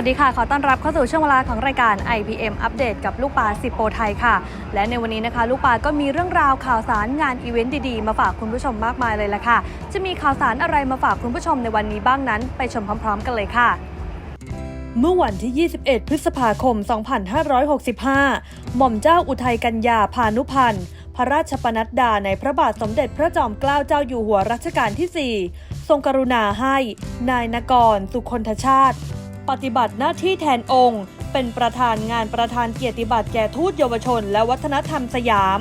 สวัสดีค่ะ ขอต้อนรับเข้าสู่ช่วงเวลาของรายการ IPM อัปเดตกับลูกปลาสิโปไทยค่ะ และในวันนี้นะคะ ลูกปลาก็มีเรื่องราวข่าวสารงานอีเวนต์ดีๆ มาฝากคุณผู้ชมมากมายเลยละค่ะ จะมีข่าวสารอะไรมาฝากคุณผู้ชมในวันนี้บ้างนั้น ไปชมพร้อม ๆ กันเลยค่ะเมื่อวันที่ 21 พฤษภาคม 2565 หม่อมเจ้าอุทัยกัญญาพานุพันธ์ พระราชปนัดดาในพระบาทสมเด็จพระจอมเกล้าเจ้าอยู่หัวรัชกาลที่ 4 ทรงกรุณาให้ นายนกร สุคนทชาติ ปฏิบัติหน้าที่แทนองค์ เป็นประธานงานประธานเกียรติบัตรแก่ทูตเยาวชน และวัฒนธรรมสยาม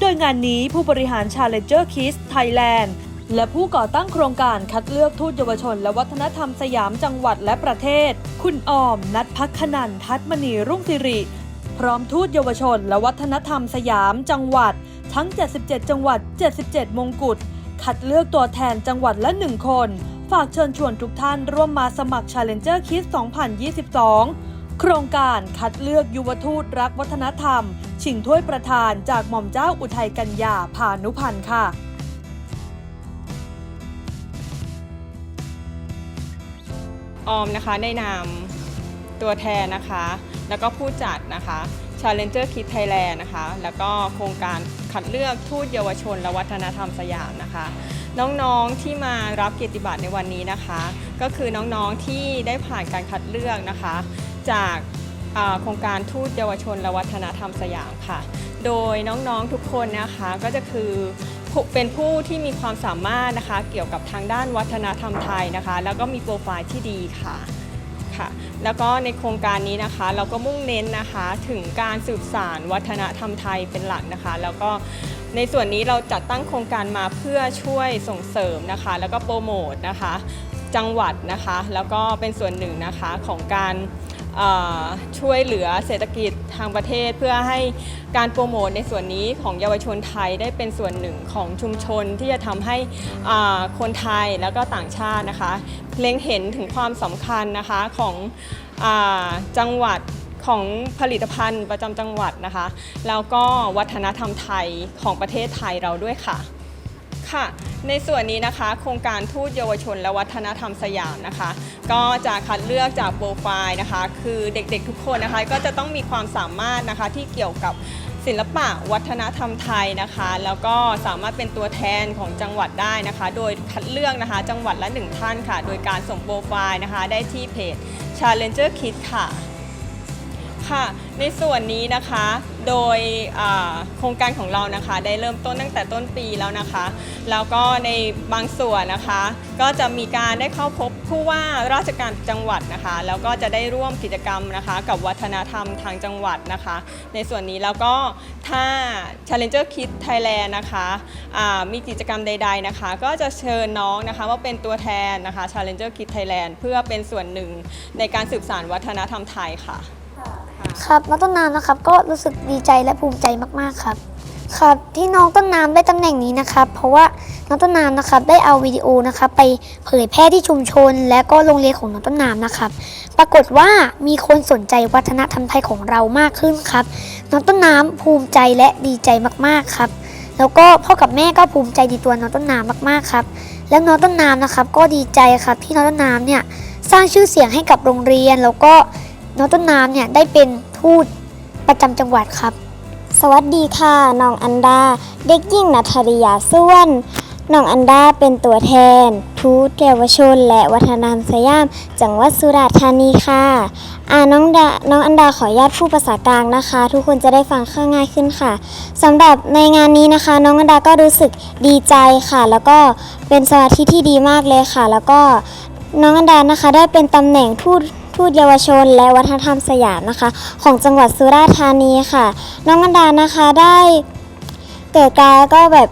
โดยงานนี้ผู้บริหาร Challenger Kids Thailand และผู้ก่อตั้งโครงการคัดเลือกทูตเยาวชน และวัฒนธรรมสยามจังหวัดและประเทศ คุณออม นัทพักขนันทัศมณีรุ่งสิริ พร้อมทูตเยาวชน และวัฒนธรรมสยามจังหวัด ทั้ง 77 จังหวัด 77 มงกุฎคัดเลือกตัวแทนจังหวัดละ1คน ฝากเชิญชวนทุกท่านร่วมมาสมัคร Challenger Kids 2022 โครงการคัดเลือกยุวทูตรักวัฒนธรรม ชิงถ้วยประธานจากหม่อมเจ้าอุทัยกัญญาพานุพันธ์ค่ะออมนะคะในนามตัวแทนนะคะ แล้วก็ผู้จัดนะคะ Challenger Kids Thailand นะคะ แล้วก็โครงการ คัดเลือกทูตเยาวชน และวัฒนธรรมสยามนะคะ น้องๆที่มารับเกียรติบัตรในวันนี้นะคะ ก็คือน้องๆที่ได้ผ่านการคัดเลือกนะคะ จากโครงการทูตเยาวชน และวัฒนธรรมสยามค่ะ โดยน้องๆทุกคนนะคะก็จะคือเป็นผู้ที่มีความสามารถนะคะ เกี่ยวกับทางด้านวัฒนธรรมไทยนะคะ แล้วก็มีโปรไฟล์ที่ดีค่ะ ค่ะแล้วก็ในโครงการนี้นะคะเราก็มุ่งเน้นนะคะถึงการสืบสานวัฒนธรรมไทยเป็นหลักนะคะ แล้วก็ในส่วนนี้เราจัดตั้งโครงการมาเพื่อช่วยส่งเสริมนะคะ แล้วก็โปรโมทนะคะ จังหวัดนะคะ แล้วก็เป็นส่วนหนึ่งนะคะของการ ช่วยเหลือเศรษฐกิจทางประเทศ เพื่อให้การโปรโมทในส่วนนี้ของเยาวชนไทยได้เป็นส่วนหนึ่งของชุมชนที่จะทำให้คนไทยแล้วก็ต่างชาตินะคะ เล็งเห็นถึงความสำคัญนะคะของอจังหวัดของผลิตภัณฑ์ประจำจังหวัดนะคะ แล้วก็วัฒนธรรมไทยของประเทศไทยเราด้วยค่ะ ค่ะ ในส่วนนี้นะคะโครงการทูตเยาวชนและวัฒนธรรมสยามนะคะ ก็จะคัดเลือกจากโปรไฟล์นะคะ คือเด็กๆทุกคนนะคะ ก็จะต้องมีความสามารถนะคะที่เกี่ยวกับศิลปะวัฒนธรรมไทยนะคะ แล้วก็สามารถเป็นตัวแทนของจังหวัดได้นะคะ โดยคัดเลือกนะคะ จังหวัดละหนึ่งท่านค่ะ โดยการส่งโปรไฟล์นะคะ ได้ที่เพจ Challenger Kids ค่ะค่ะ ในส่วนนี้นะคะ โดยโครงการของเรานะคะได้เริ่มต้นตั้งแต่ต้นปีแล้วนะคะ แล้วก็ในบางส่วนนะคะ ก็จะมีการได้เข้าพบผู้ว่าราชการจังหวัดนะคะ แล้วก็จะได้ร่วมกิจกรรมนะคะ กับวัฒนธรรมทางจังหวัดนะคะ ในส่วนนี้แล้วก็ถ้า Challenger Kids Thailand นะคะมีกิจกรรมใด ๆนะคะ ก็จะเชิญน้องนะคะว่าเป็นตัวแทนนะคะ Challenger Kids Thailand เพื่อเป็นส่วนหนึ่งในการสืบสานวัฒนธรรมไทยค่ะ ครับน้องต้นน้ำนะครับก็รู้สึกดีใจและภูมิใจมากๆครับ ครับที่น้องต้นน้ำได้ตำแหน่งนี้นะครับเพราะว่าน้องต้นน้ำนะครับได้เอาวิดีโอนะครับไปเผยแพร่ที่ชุมชน และก็โรงเรียนของน้องต้นน้ำนะครับ ปรากฏว่ามีคนสนใจวัฒนธรรมไทยของเรามากขึ้นครับน้องต้นน้ำภูมิใจและดีใจมากๆครับ แล้วก็พ่อกับแม่ก็ภูมิใจในตัวน้องต้นน้ำมากๆครับแล้วน้องต้นน้ำนะครับก็ดีใจครับที่น้องต้นน้ำเนี่ยสร้างชื่อเสียงให้กับโรงเรียน แล้วก็น้องต้นน้ำเนี่ยได้เป็น ทูตประจำจังหวัดครับ สวัสดีค่ะน้องอันดา เด็กหญิงนัทริยาส่วนน้องอันดาเป็นตัวแทน ทูตเยาวชน และวัฒนธรรมสยาม จังหวัดสุราษฎร์ธานีค่ะอ่าน้องดาน้องอันดาขออนุญาตพูดภาษากลางนะคะ ทุกคนจะได้ฟังเข้าง่ายขึ้นค่ะสำหรับในงานนี้นะคะ น้องอันดาก็รู้สึกดีใจค่ะ แล้วก็เป็นสมาธิที่ดีมากเลยค่ะ แล้วก็น้องอันดานะคะได้เป็นตำแหน่งทูต ทูตเยาวชน และวัฒนธรรมสยามนะคะ ของจังหวัดสุราษฎร์ธานีค่ะ น้องอันดานะคะได้เกิดการก็แบบ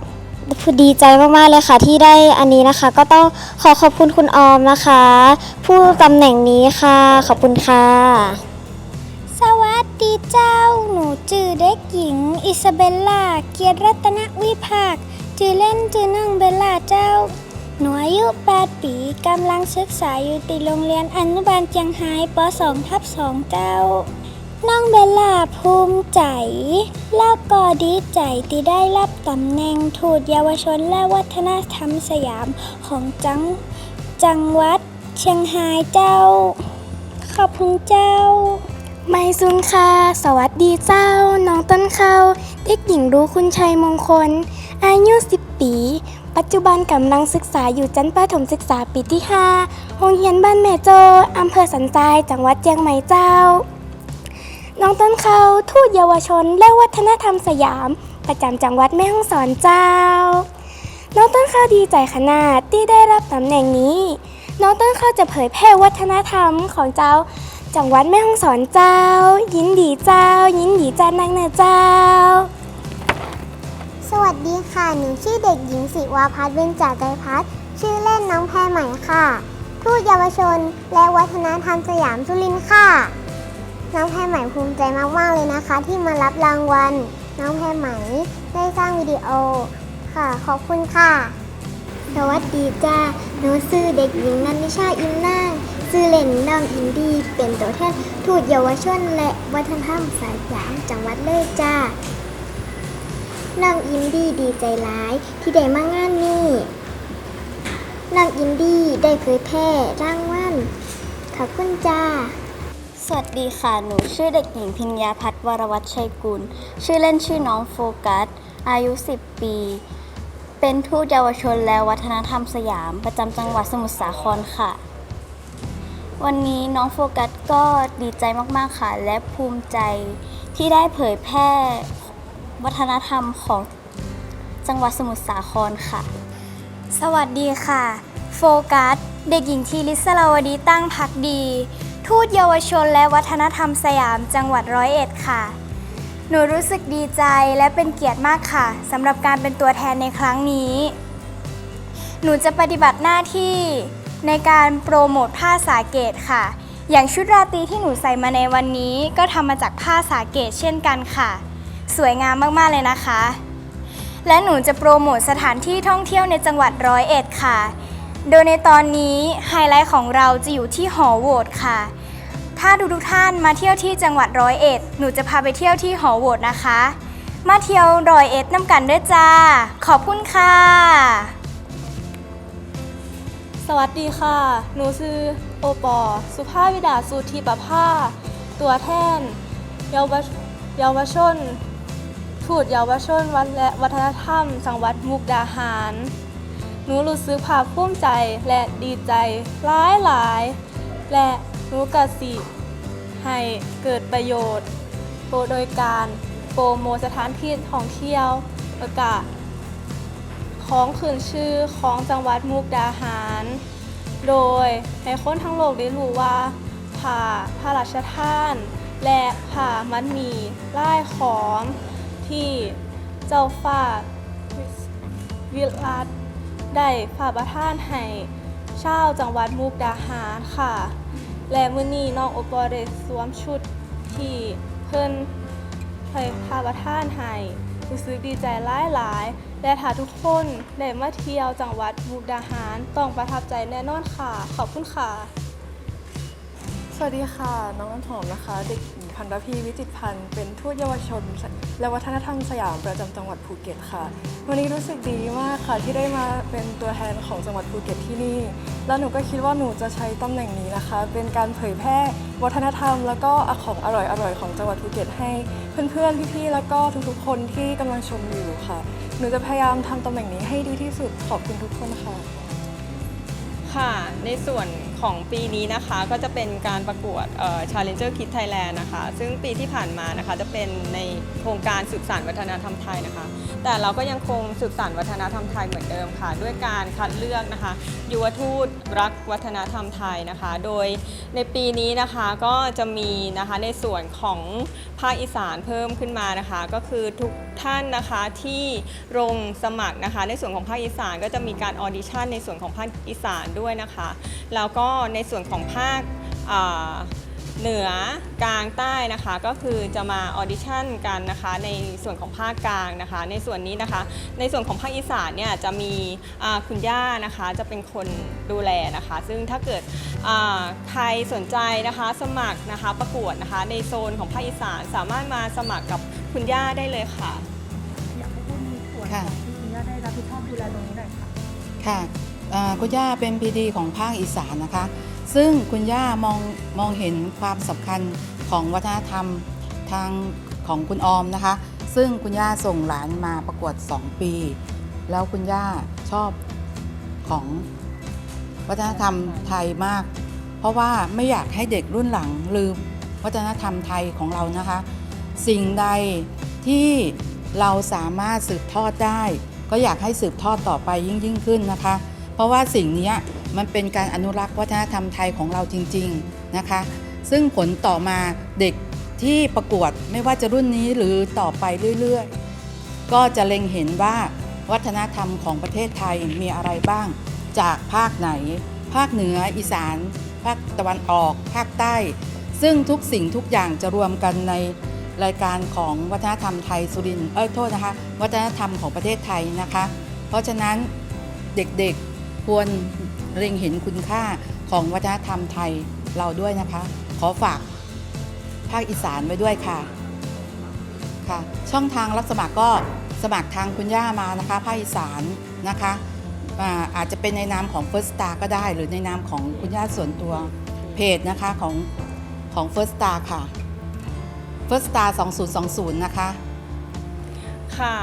ดีใจมากๆเลยค่ะที่ได้อันนี้นะคะ ก็ต้องขอขอบคุณคุณออมนะคะ ผู้ตำแหน่งนี้ค่ะ ขอบคุณค่ะ สวัสดีเจ้า หนูจือเด็กหญิง อิซาเบลล่า เกียรติรัตนวิภาคจือเล่นจือน้องเบลล่าเจ้า หนูอายุ 8 ปีกำลังศึกษาอยู่ที่โรงเรียนอนุบาลเจียงไฮ้ป .2 ทับ2เจ้า น้องเบลล่าภูมิใจ แล้วก็ดีใจที่ได้รับตำแหน่งทูตเยาวชนและวัฒนธรรมสยามของจังจังหวัดเชียงรายเจ้า ขอบคุณเจ้า ไม่ซุนค่ะ สวัสดีเจ้า น้องต้นเขาเด็กหญิงรู้คุณชัยมงคล อายุ 10 ปี ปัจจุบันกำลังศึกษาอยู่ชั้นประถมศึกษาปีที่5โรงเรียนบ้านแม่โจอำเภอสันทราย จังหวัดเชียงใหม่เจ้า น้องต้นเขาทูตเยาวชนและวัฒนธรรมสยาม ประจำจังหวัดแม่ฮ่องสอนเจ้า น้องต้นข้าวดีใจขนาดที่ได้รับตำแหน่งนี้ น้องต้นข้าวจะเผยแพร่วัฒนธรรมของเจ้า จังหวัดแม่ฮ่องสอนเจ้า ยินดีเจ้า ยินดีจ้านักเนเจ้า สวัสดีค่ะ หนูชื่อเด็กหญิงสิวาพัฒน์เบญจไตรพัฒน์ชื่อเล่นน้องแพรใหม่ค่ะ ทูตเยาวชน และวัฒนธรรมสยามสุรินทร์ค่ะ น้องแพรใหม่ภูมิใจมากๆเลยนะคะ ที่มารับรางวัล น้องแพรใหม่ได้สร้างวิดีโอค่ะ ขอบคุณค่ะ สวัสดีจ้าหนูชื่อเด็กหญิงนันนิชาอินนางชื่อเล่นน้องอินดี้เป็นตัวแทนทูตเยาวชน และวัฒนธรรมสยามจังหวัดเลยจ้า น้องอินดี้ดีใจร้ายที่ได้มางานนี้น้องอินดี้ได้เผยแพร่รางวัลขอบคุณจ้า สวัสดีค่ะ หนูชื่อเด็กหญิงพิญญาพัฒน์วรวัชชัยกุล ชื่อเล่นชื่อน้องโฟกัส อายุ 10 ปี เป็นทูตเยาวชนและวัฒนธรรมสยาม ประจำจังหวัดสมุทรสาครค่ะ วันนี้น้องโฟกัสก็ดีใจมาก ๆ ค่ะ และภูมิใจที่ได้เผยแพร่ วัฒนธรรมของจังหวัดสมุทรสาครค่ะ สวัสดีค่ะ โฟกัส เด็กหญิงทีลิสลาวดีตั้งพักดี ทูตเยาวชนและวัฒนธรรมสยามจังหวัดร้อยเอ็ดค่ะ หนูรู้สึกดีใจและเป็นเกียรติมากค่ะสำหรับการเป็นตัวแทนในครั้งนี้ หนูจะปฏิบัติหน้าที่ในการโปรโมทผ้าสาเกตค่ะ อย่างชุดราตรีที่หนูใส่มาในวันนี้ก็ทำมาจากผ้าสาเกตเช่นกันค่ะ สวยงามมากๆเลยนะคะ และหนูจะโปรโมทสถานที่ท่องเที่ยวในจังหวัดร้อยเอ็ดค่ะ โดยในตอนนี้ไฮไลท์ของเราจะอยู่ที่หอโหวตค่ะ ถ้าทุกทุกๆท่านมาเที่ยวที่จังหวัดร้อยเอ็ดหนูจะพาไปเที่ยวที่หอโหวตนะคะ มาเที่ยวร้อยเอ็ดน้ำกันด้วยจ้า ขอบคุณค่ะสวัสดีค่ะ หนูชื่อโอปอ สุภาพวิดาสุธีประภา ตัวแทน เยาวชเยาวชน ทูตเยาวชนวัฒนและวัฒนธรรมจังหวัดมุกดาหาร หนูรู้สึกภาคภูมิใจและดีใจหลายหลาย และหนูกสิ ให้เกิดประโยชน์ โดยการโปรโมสถานที่ท่องเที่ยวแล้วก็ของขึ้นชื่อของจังหวัดมุกดาหาร โดยให้คนทั้งโลกได้รู้ว่าผ่าพระราชทาน และผ่ามันมีล่ายของ ที่เจ้าฟ้าวิรัตได้ฝ่าประทานให้ชาวจังหวัดมุกดาหารค่ะ และมื้อนี้น้องโอปอได้สวมชุดที่เพิ่นเคยพาประท่านให้รู้สึกดีใจหลายหลายและถ้าทุกคนได้มาเที่ยวจังหวัดมุกดาหารต้องประทับใจแน่นอนค่ะ ขอบคุณค่ะ สวัสดีค่ะ น้องน้ำหอมนะคะ เด็ก พันรพีวิจิตรพันธ์เป็นทูตเยาวชน และวัฒนธรรมสยามประจำจังหวัดภูเก็ตค่ะ วันนี้รู้สึกดีมากค่ะที่ได้มาเป็นตัวแทนของจังหวัดภูเก็ตที่นี่ แล้วหนูก็คิดว่าหนูจะใช้ตำแหน่งนี้นะคะ เป็นการเผยแพร่วัฒนธรรม แล้วก็ของอร่อยๆของจังหวัดภูเก็ตให้เพื่อนๆพี่ๆแล้วก็ทุกๆ คนที่กำลังชมอยู่ค่ะ หนูจะพยายามทำตำแหน่งนี้ให้ดีที่สุดขอบคุณทุกคนค่ะ ค่ะในส่วน ของปีนี้นะคะก็จะเป็นการประกวด Challenger Kid Thailand นะคะ ซึ่งปีที่ผ่านมานะคะจะเป็นในโครงการสืบสานวัฒนธรรมไทยนะคะ แต่เราก็ยังคงสืบสานวัฒนธรรมไทยเหมือนเดิมค่ะ ด้วยการคัดเลือกนะคะยุวทูตรักวัฒนธรรมไทยนะคะ โดยในปีนี้นะคะก็จะมีนะคะในส่วนของภาคอีสานเพิ่มขึ้นมานะคะ ก็คือทุกท่านนะคะที่ลงสมัครนะคะ ในส่วนของภาคอีสานก็จะมีการออดิชั่นในส่วนของภาคอีสานด้วยนะคะแล้วก็ในส่วนของภาคอ่าเหนือกลางใต้นะคะก็คือจะมาออดิชั่นกันนะคะในส่วนของภาคกลางนะคะ ในส่วนนี้นะคะ ในส่วนของภาคอีสานเนี่ยจะมีอ่าคุณย่านะคะจะเป็นคนดูแลนะคะ ซึ่งถ้าเกิดอ่าใครสนใจนะคะสมัครนะคะประกวดนะคะ ในโซนของภาคอีสานสามารถมาสมัครกับคุณย่าได้เลยค่ะอยากให้พูดมีส่วนค่ะของที่คุณย่าได้รับผิดชอบดูแลตรงนี้หน่อยค่ะค่ะเอ่อ คุณย่าเป็นพีดีของภาคอีสานนะคะ ซึ่งคุณย่ามองมองเห็นความสำคัญของวัฒนธรรมทางของคุณออมนะคะ ซึ่งคุณย่าส่งหลานมาประกวด 2 ปี แล้วคุณย่าชอบของวัฒนธรรมไทยมาก เพราะว่าไม่อยากให้เด็กรุ่นหลังลืมวัฒนธรรมไทยของเรานะคะ สิ่งใดที่เราสามารถสืบทอดได้ ก็อยากให้สืบทอดต่อไปยิ่งยิ่งขึ้นนะคะ ราะว่าสิ่งนี้มันเป็นการอนุรักษ์วัฒนธรรมไทยของเราจริง ๆนะคะ ซึ่งผลต่อมาเด็กที่ประกวดไม่ว่าจะรุ่นนี้หรือต่อไปเรื่อยๆ ก็จะเล็งเห็นว่าวัฒนธรรมของประเทศไทยมีอะไรบ้าง จากภาคไหน ภาคเหนืออีสาน ภาคตะวันออก ภาคใต้ ซึ่งทุกสิ่งทุกอย่างจะรวมกันในรายการของวัฒนธรรมไทยสุรินเอ้ยโทษนะคะ วัฒนธรรมของประเทศไทยนะคะ เพราะฉะนั้นเด็กๆ ควรเล็งเห็นคุณค่าของวัฒนธรรมไทยเราด้วยนะคะ ขอฝากภาคอีสานไว้ด้วยค่ะค่ะ ช่องทางรับสมัครก็สมัครทางคุณย่ามานะคะภาคอีสานนะคะอาอาจจะเป็นในนามของ First Star ก็ได้ หรือในนามของคุณย่าส่วนตัวเพจนะคะของของ First Star ค่ะ First Star 2020 นะคะ ค่ะ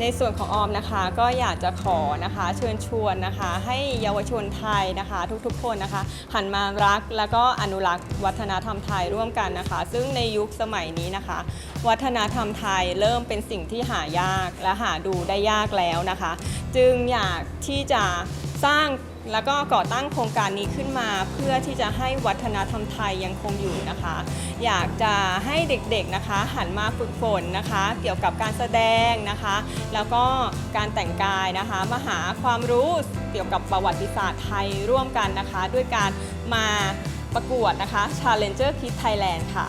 ในส่วนของออมนะคะก็อยากจะขอนะคะเชิญชวนนะคะ ให้เยาวชนไทยนะคะ ทุกๆ คนนะคะ หันมารักแล้วก็อนุรักษ์วัฒนธรรมไทยร่วมกันนะคะ ซึ่งในยุคสมัยนี้นะคะ วัฒนธรรมไทยเริ่มเป็นสิ่งที่หายากและหาดูได้ยากแล้วนะคะ จึงอยากที่จะสร้าง แล้วก็ก่อตั้งโครงการนี้ขึ้นมาเพื่อที่จะให้วัฒนธรรมไทยยังคงอยู่นะคะ อยากจะให้เด็กๆนะคะ หันมาฝึกฝนนะคะ เกี่ยวกับการแสดงนะคะ แล้วก็การแต่งกายนะคะมาหาความรู้เกี่ยวกับประวัติศาสตร์ไทยร่วมกันนะคะ ด้วยการมาประกวดนะคะ Challenger Kids Thailand ค่ะ